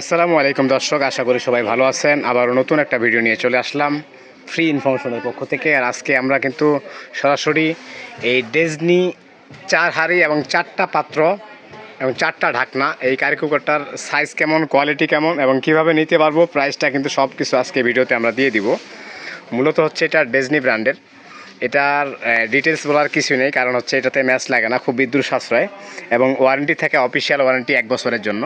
আসসালামু আলাইকুম দর্শক, আশা করি সবাই ভালো আছেন। আবার নতুন একটা ভিডিও নিয়ে চলে আসলাম ফ্রি ইনফরমেশনের পক্ষ থেকে। আর আজকে আমরা কিন্তু সরাসরি এই ডেজনি চার হাড়ি এবং চারটা পাত্র এবং চারটা ঢাকনা, এই কারি কুকারটার সাইজ কেমন কোয়ালিটি কেমন এবং কীভাবে নিতে পারব প্রাইসটা কিন্তু সব কিছু আজকে ভিডিওতে আমরা দিয়ে দিব। মূলত হচ্ছে এটা ডেজনি ব্র্যান্ডের এটার ডিটেলস বলার কিছু নেই, কারণ হচ্ছে এটাতে ম্যাচ লাগে না, খুব বিদ্যুৎ সাশ্রয় এবং ওয়ারেন্টি থাকে অফিসিয়াল ওয়ারেন্টি এক বছরের জন্য।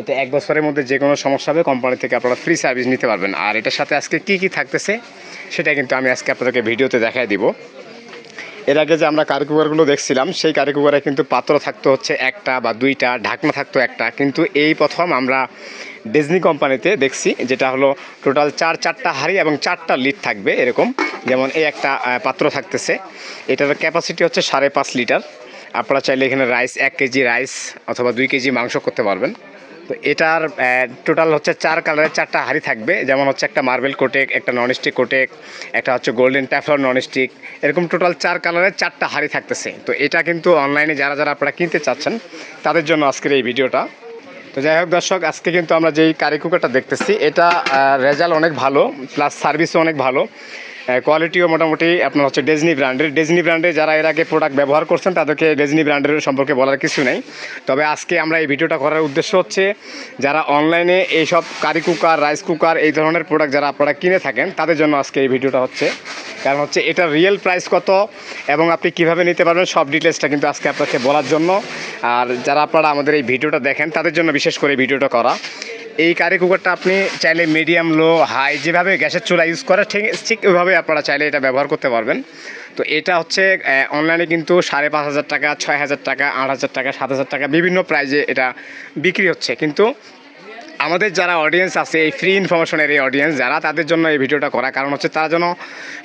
এটা এক বছরের মধ্যে যে কোনো সমস্যা হবে কোম্পানি থেকে আপনারা ফ্রি সার্ভিস নিতে পারবেন। আর এটার সাথে আজকে কি কি থাকতেছে সেটা কিন্তু আমি আজকে আপনাদেরকে ভিডিওতে দেখাই দিব। এর আগে যে আমরা কারি কুকারগুলো দেখছিলাম, সেই কারি কুকারে কিন্তু পাত্র থাকতো হচ্ছে একটা বা দুইটা, ঢাকনা থাকতো একটা। কিন্তু এই প্রথম আমরা ডিজনি কোম্পানিতে দেখছি, যেটা হলো টোটাল চার, চারটা হাঁড়ি এবং চারটা লিড থাকবে এরকম। যেমন এই একটা পাত্র থাকতেছে। এটার ক্যাপাসিটি হচ্ছে সাড়ে পাঁচ লিটার। আপনারা চাইলে এখানে রাইস এক কেজি রাইস অথবা দুই কেজি মাংস করতে পারবেন। তো এটার টোটাল হচ্ছে চার কালারের চারটা হাড়ি থাকবে। যেমন হচ্ছে একটা মার্বেল কোটেক একটা ননস্টিক কোটেক একটা হচ্ছে গোল্ডেন ট্যাফলর ননস্টিক এরকম টোটাল চার কালারের চারটা হাড়ি থাকতেছে। তো এটা কিন্তু অনলাইনে যারা যারা আপনারা কিনতে চাচ্ছেন, তাদের জন্য আজকের এই ভিডিওটা। তো যাই হোক দর্শক, আজকে কিন্তু আমরা যেই কারি কুকারটা দেখতেছি, এটা রেজাল্ট অনেক ভালো প্লাস সার্ভিসও অনেক ভালো। কোয়ালিটিও মোটামুটি আপনার হচ্ছে ডেজনি ব্র্যান্ডের ডেজনি ব্র্যান্ডে যারা এর আগে প্রোডাক্ট ব্যবহার করছেন, তাদেরকে ডেজনি ব্র্যান্ডের সম্পর্কে বলার কিছু নেই। তবে আজকে আমরা এই ভিডিওটা করার উদ্দেশ্য হচ্ছে, যারা অনলাইনে এইসব কারি কুকার রাইস কুকার, এই ধরনের প্রোডাক্ট যারা আপনারা কিনে থাকেন, তাদের জন্য আজকে এই ভিডিওটা হচ্ছে। কারণ হচ্ছে এটা রিয়েল প্রাইস কত এবং আপনি কীভাবে নিতে পারবেন সব ডিটেলসটা কিন্তু আজকে আপনাকে বলার জন্য। আর যারা আপনারা আমাদের এই ভিডিওটা দেখেন, তাদের জন্য বিশেষ করে ভিডিওটা করা। এই কারি কুকারটা আপনি চাইলে মিডিয়াম লো হাই যেভাবে গ্যাসের চুলা ইউজ করে, ঠিক ঠিক ওইভাবে আপনারা চাইলে এটা ব্যবহার করতে পারবেন। তো এটা হচ্ছে অনলাইনে কিন্তু সাড়ে পাঁচ হাজার টাকা, ছয় হাজার টাকা, আট হাজার টাকা, সাত হাজার টাকা বিভিন্ন প্রাইজে এটা বিক্রি হচ্ছে। কিন্তু আমাদের যারা অডিয়েন্স আছে, এই ফ্রি ইনফরমেশনের এই অডিয়েন্স যারা তাদের জন্য এই ভিডিওটা করা। কারণ হচ্ছে তারা যেন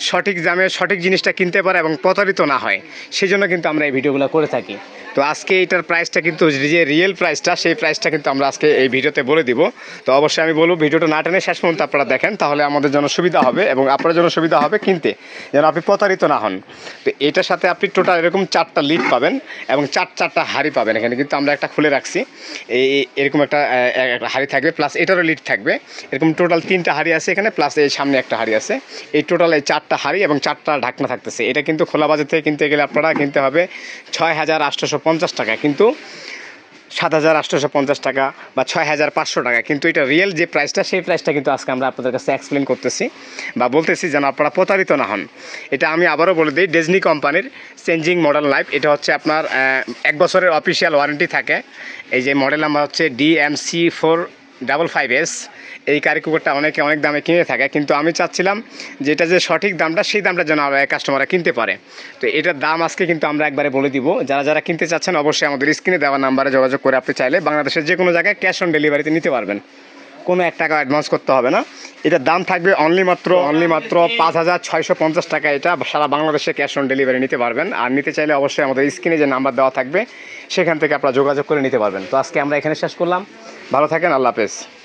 সঠিক দামে সঠিক জিনিসটা কিনতে পারে এবং প্রতারিত না হয়। সেই জন্য কিন্তু আমরা এই ভিডিওগুলো করে থাকি। তো আজকে এটার প্রাইসটা কিন্তু যে রিয়েল প্রাইসটা সেই প্রাইসটা কিন্তু আমরা আজকে এই ভিডিওতে বলে দিব। তো অবশ্যই আমি বলব, ভিডিওটা না টেনে শেষ পর্যন্ত আপনারা দেখেন, তাহলে আমাদের জন্য সুবিধা হবে এবং আপনার জন্য সুবিধা হবে কিনতে, যেন আপনি প্রতারিত না হন। তো এটার সাথে আপনি টোটাল এরকম চারটা লিড পাবেন এবং চার চারটা হাড়ি পাবেন। এখানে কিন্তু আমরা একটা খুলে রাখছি। এই এরকম একটা হাড়ি থাকবে প্লাস এটারও লিড থাকবে। এরকম টোটাল তিনটা হাড়ি আছে এখানে প্লাস এই সামনে একটা হাড়ি আছে। এই টোটাল এই চারটা হাড়ি এবং চারটা ঢাকনা থাকতেছে। এটা কিন্তু খোলা বাজার থেকে কিনতে গেলে আপনারা কিনতে হবে ছয় হাজার আটশোশো পঞ্চাশ টাকা। কিন্তু সাত হাজার আটশোশো পঞ্চাশ টাকা বা ছয় হাজার পাঁচশো টাকা। কিন্তু এটা রিয়েল যে প্রাইসটা সেই প্রাইসটা কিন্তু আজকে আমরা আপনাদের কাছে এক্সপ্লেন করতেছি বা বলতেছি যেন আপনারা প্রতারিত না হন। এটা আমি আবারও বলে দিই ডেজনি কোম্পানির চেঞ্জিং মডেল লাইফ এটা হচ্ছে আপনার এক বছরের অফিসিয়াল ওয়ারেন্টি থাকে। এই যে মডেল নাম্বার হচ্ছে DMC four double five S. এই কারি কুকারটা অনেকে অনেক দামে কিনে থাকে, কিন্তু আমি চাচ্ছিলাম যে এটা যে সঠিক দামটা, সেই দামটা যেন কাস্টমাররা কিনতে পারে। তো এটার দাম আজকে কিন্তু আমরা একবারে বলে দিব। যারা যারা কিনতে চাচ্ছেন, অবশ্যই আমাদের স্ক্রিনে দেওয়া নাম্বারে যোগাযোগ করে আপনি চাইলে বাংলাদেশের যে কোনো জায়গায় ক্যাশ অন ডেলিভারিতে নিতে পারবেন। কোনো এক টাকা অ্যাডভান্স করতে হবে না। এটার দাম থাকবে অনলি মাত্র অনলি মাত্র পাঁচ হাজার ছয়শো পঞ্চাশ টাকা। এটা সারা বাংলাদেশে ক্যাশ অন ডেলিভারি নিতে পারবেন। আর নিতে চাইলে অবশ্যই আমাদের স্ক্রিনে যে নাম্বার দেওয়া থাকবে, সেখান থেকে আপনারা যোগাযোগ করে নিতে পারবেন। তো আজকে আমরা এখানে শেষ করলাম। ভালো থাকেন, আল্লাহ হাফেজ।